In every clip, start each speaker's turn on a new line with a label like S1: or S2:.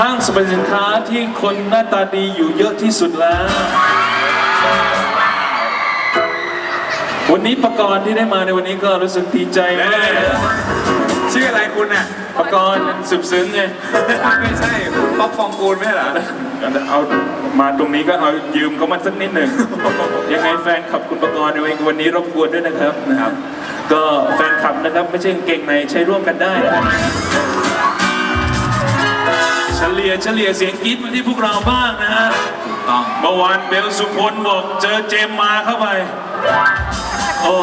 S1: ห้างสรรพสินค้าที่คนหน้าตาดีอยู่เยอะที่สุดแล้ว วันนี้ประกรณ์ที่ได้มาในวันนี้ก็รู้สึกดีใจมาก
S2: ชื่ออะไรคุณน่ะ
S1: ประกรณ์สืบซึ้งไง
S2: ไม่ใช่ป๊อปปองกูลไม่ใช่เหรอ
S1: เอามาตรงนี้ก็เอายืมเขามาสักนิดหนึ่งยังไงแฟนขับคุณประกรณ์ในวันนี้รบกวนด้วยนะครับนะครับ ก็แฟนขับนะครับไม่ใช่กางเกงในใช้ร่วมกันได้นะครับเฉ ลี่ยเฉลี่ยเสียงกรี๊ดมาที่พวกเราบ้างนะฮะ
S2: ต้อง
S1: เมื่อวานเบลสุพลบอกเจอเจมมาเข้าไป โอ้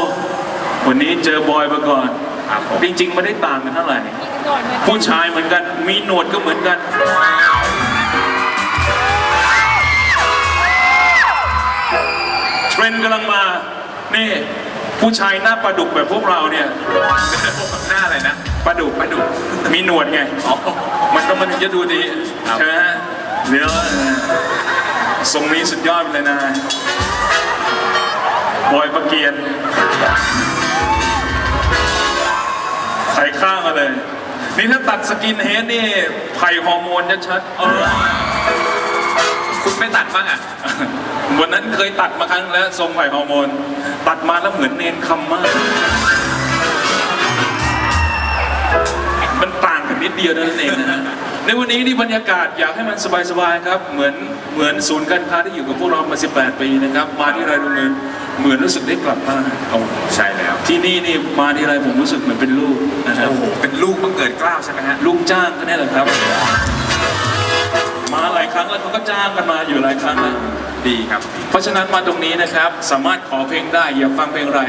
S1: วันนี้เจอบอยมาก่อน จริงๆไม่ได้ต่างกันเท่าไหร่ ผู้ชายเหมือนกัน มีหนวดก็เหมือนกันเทรนด์กำลังมา นี่ ผู้ชายหน้าปลาดุกแบบพวกเราเนี่ย
S2: หน้าอะไรนะ
S1: ปลาดุกปลาดุกมีหนวดไง
S2: อ๋อ
S1: มันก็มันถึงจะดูดี
S2: ครับ
S1: ใช่ไหมฮะเดี๋ยวทรงนี้สุดยอดเลยนะบอยประเกียนไข่ข้างมาเลย นี่ถ้าตัดสกินเฮดนี่ไผ่ฮอร์โมนชัดๆเออ
S2: คุณไม่ตัดบ้างอะ
S1: วันนั้นเคยตัดมาครั้งแล้วทรงไผ่ฮอร์โมน ตัดมาแล้วเหมือนเนนคำมาก มันต่างกันนิดเดียวเท่านั้นเองนะฮะในวันนี้นี่บรรยากาศอยากให้มันสบายๆครับเหมือนเหมือนศูนย์การค้าที่อยู่กับพวกเรามา 18 ปีนะครับ มาที่ไรโรงเรียนเหมือนรู้สึกได้กลับบ้าน
S2: โอ้ใช่แล้ว
S1: ที่นี่นี่มาที่ไรผมรู้สึกเหมือนเป็นลูกนะครับ
S2: โอ้โหเป็นลูกบังเกิดเกล้าวใช่ไหมฮะ
S1: ลูกจ้างก็นี่แหละครับ เขาก็จ้างกันมาอยู่หลายครั้งแล้ว
S2: ดีครับ
S1: เพราะฉะนั้นมาตรงนี้นะครับ สามารถขอเพลงได้อยากฟังเพลงอะไร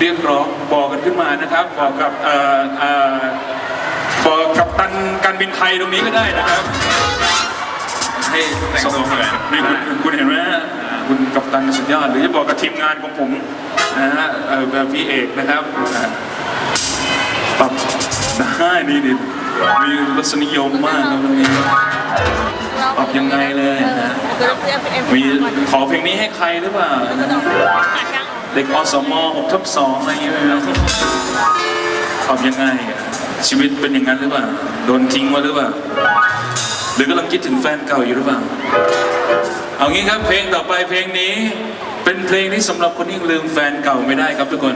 S1: เรียกร้องบอกกันขึ้นมานะครับ บอกกับเอ่อเอ่อบอกกับตันการบินไทยตรงนี้ก็ได้นะครับ
S2: ให้แต่งตัวเหมือน
S1: นี่คุณคุณเห็นไหมฮะคุณกัปตันสุดยอดหรือจะบอกกับทีมงานของผมนะฮะเอ่อแบบพี่เอกนะครับอ่าปรับได้นี่ดิ มีรสนิยมมากครับวันนี้ตอบยังไงเลยนะมีขอเพลงนี้ให้ใครหรือเปล่าเด็กอสม6ทับ2อะไรอย่างเงี้ยไหมครับตอบยังไงอะชีวิตเป็นอย่างนั้นหรือเปล่าโดนทิ้งมาหรือเปล่าหรือกำลังคิดถึงแฟนเก่าอยู่หรือเปล่าเอางี้ครับเพลงต่อไปเพลงนี้ เป็นเพลงที่สำหรับคนที่ยังลืมแฟนเก่าไม่ได้ครับทุกคน